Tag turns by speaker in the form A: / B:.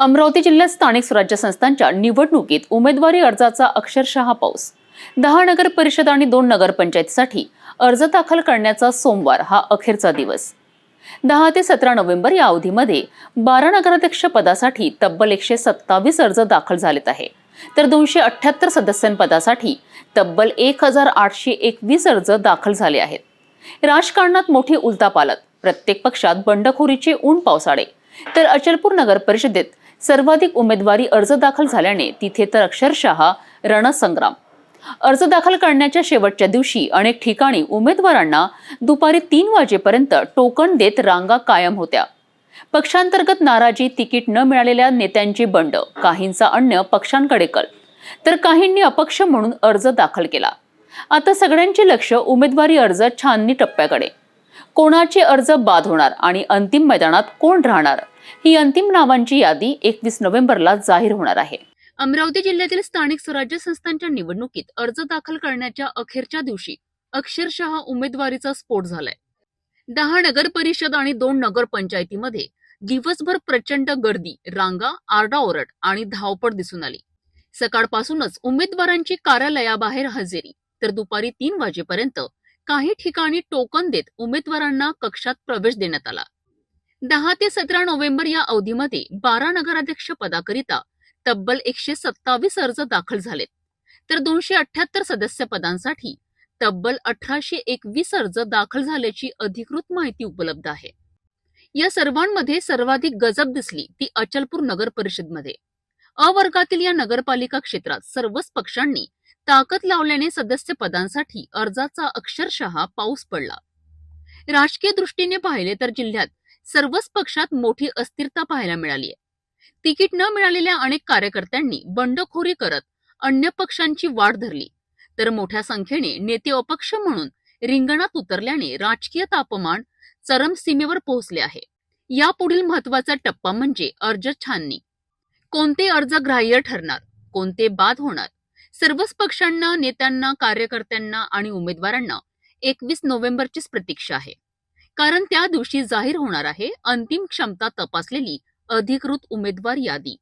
A: अमरावती जिल्ह्यात स्थानिक स्वराज्य संस्थांच्या निवडणुकीत उमेदवारी अर्जाचा अक्षरशः पाऊस. दहा नगर परिषद आणि दोन नगरपंचायतीसाठी अर्ज दाखल करण्याचा सोमवार हा अखेरचा दिवस. दहा ते सतरा नोव्हेंबर या अवधीमध्ये बारा नगराध्यक्ष पदासाठी तब्बल एकशे सत्तावीस अर्ज दाखल झालेत आहे. तर दोनशे अठ्ठ्याहत्तर सदस्यांपदासाठी तब्बल एक हजार आठशे एकवीस अर्ज दाखल झाले आहेत. राजकारणात मोठी उलथापालत प्रत्येक पक्षात बंडखोरीचे ऊन पावसाळे. तर अचलपूर नगर परिषदेत सर्वाधिक उमेदवारी अर्ज दाखल झाल्याने तिथे तर अक्षरशः रणसंग्राम. अर्ज दाखल करण्याच्या शेवटच्या दिवशी अनेक ठिकाणी उमेदवारांना दुपारी तीन वाजेपर्यंत टोकन देत रांगा कायम होत्या. पक्षांतर्गत नाराजी तिकीट न मिळालेल्या नेत्यांची बंड काहींचा अन्य पक्षांकडे कल. तर काहींनी अपक्ष म्हणून अर्ज दाखल केला. आता सगळ्यांचे लक्ष उमेदवारी अर्ज छाननी टप्प्याकडे. कोणाचे अर्ज बाद होणार आणि अंतिम मैदानात कोण राहणार? ही अंतिम नावांची यादी एकवीस नोव्हेंबरला जाहीर होणार आहे. अमरावती जिल्ह्यातील स्थानिक स्वराज्य संस्थांच्या निवडणुकीत अर्ज दाखल करण्याच्या अखेरच्या दिवशी अक्षरशः उमेदवारीचा स्फोट झालाय. दहा नगर परिषद आणि दोन नगरपंचायतीमध्ये दिवसभर प्रचंड गर्दी रांगा आरडाओरड आणि धावपळ दिसून आली. सकाळपासूनच उमेदवारांची कार्यालयाबाहेर हजेरी तर दुपारी तीन वाजेपर्यंत काही ठिकाणी टोकन देत उमेदवारांना कक्षात प्रवेश देण्यात आला. दहा ते सतरा नोव्हेंबर या अवधीमध्ये बारा नगराध्यक्ष पदाकरिता तब्बल एकशे सत्तावीस अर्ज दाखल झालेत. तर दोनशे अठ्याहत्तर सदस्य पदांसाठी तब्बल अठराशे एकवीस अर्ज दाखल झाल्याची अधिकृत माहिती उपलब्ध आहे. या सर्वांमध्ये सर्वाधिक गजब दिसली ती अचलपूर नगर परिषदमध्ये. अवर्गातील या नगरपालिका क्षेत्रात सर्वच पक्षांनी ताकद लावल्याने सदस्य पदांसाठी अर्जाचा अक्षरशः पाऊस पडला. राजकीय दृष्टीने पाहिले तर जिल्ह्यात सर्वच पक्षात मोठी अस्थिरता पाहायला मिळाली आहे तिकीट न मिळालेल्या अनेक कार्यकर्त्यांनी बंडखोरी करत अन्य पक्षांची वाढ धरली. तर मोठ्या संख्येने नेते अपक्ष म्हणून रिंगणात उतरल्याने राजकीय तापमान चरमसीमेवर पोहोचले आहे. यापुढील महत्त्वाचा टप्पा म्हणजे अर्ज छाननी. कोणते अर्ज ग्राह्य ठरणार? कोणते बाद होणार? सर्वच पक्षांना नेत्यांना कार्यकर्त्यांना आणि उमेदवारांना एकवीस नोव्हेंबरचीच प्रतीक्षा आहे. कारण त्या दिवशी जाहीर होणार आहे अंतिम क्षमता तपासलेली अधिकृत उमेदवार यादी.